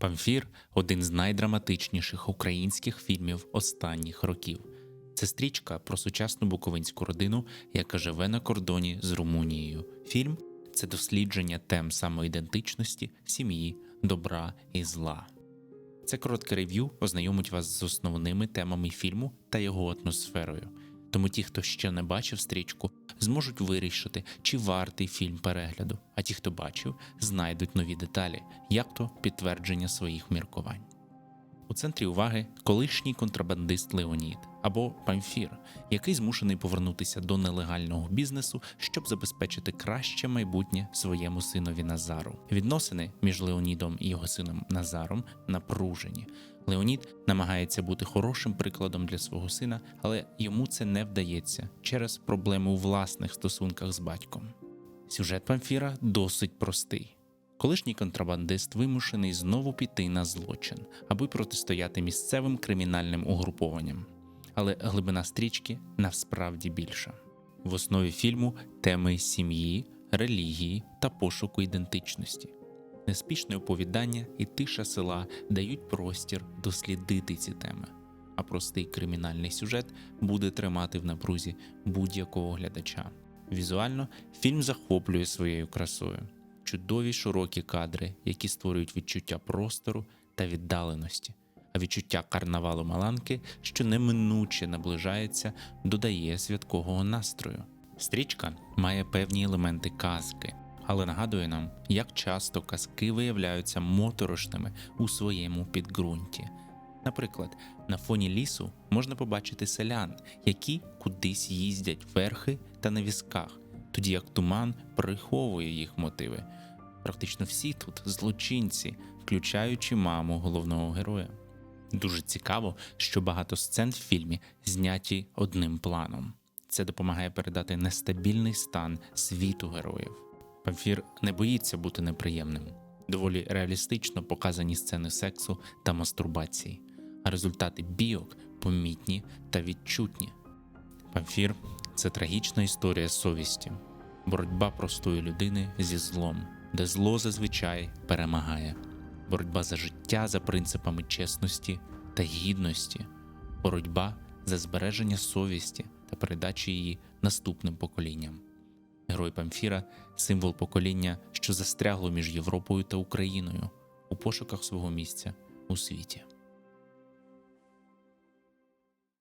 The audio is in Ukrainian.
Памфір один з найдраматичніших українських фільмів останніх років. Це стрічка про сучасну буковинську родину, яка живе на кордоні з Румунією. Фільм це дослідження тем самоідентичності, сім'ї, добра і зла. Це коротке рев'ю ознайомить вас з основними темами фільму та його атмосферою. Тому ті, хто ще не бачив стрічку, зможуть вирішити, чи вартий фільм перегляду, а ті, хто бачив, знайдуть нові деталі, як то підтвердження своїх міркувань. У центрі уваги колишній контрабандист Леонід або Памфір, який змушений повернутися до нелегального бізнесу, щоб забезпечити краще майбутнє своєму синові Назару. Відносини між Леонідом і його сином Назаром напружені. Леонід намагається бути хорошим прикладом для свого сина, але йому це не вдається через проблеми у власних стосунках з батьком. Сюжет Памфіра досить простий. Колишній контрабандист вимушений знову піти на злочин, аби протистояти місцевим кримінальним угрупованням. Але глибина стрічки насправді більша. В основі фільму теми сім'ї, релігії та пошуку ідентичності. Неспішне оповідання і тиша села дають простір дослідити ці теми, а простий кримінальний сюжет буде тримати в напрузі будь-якого глядача. Візуально фільм захоплює своєю красою чудові широкі кадри, які створюють відчуття простору та віддаленості, а відчуття карнавалу Маланки, що неминуче наближається, додає святкового настрою. Стрічка має певні елементи казки, але нагадує нам, як часто казки виявляються моторошними у своєму підґрунті. Наприклад, на фоні лісу можна побачити селян, які кудись їздять верхи та на візках, тоді як туман приховує їх мотиви. Практично всі тут злочинці, включаючи маму головного героя. Дуже цікаво, що багато сцен в фільмі зняті одним планом. Це допомагає передати нестабільний стан світу героїв. Памфір не боїться бути неприємним, доволі реалістично показані сцени сексу та мастурбації, а результати бійок помітні та відчутні. Памфір це трагічна історія совісті, боротьба простої людини зі злом, де зло зазвичай перемагає, боротьба за життя за принципами чесності та гідності, боротьба за збереження совісті та передачі її наступним поколінням. Герой Памфіра символ покоління, що застрягло між Європою та Україною у пошуках свого місця у світі.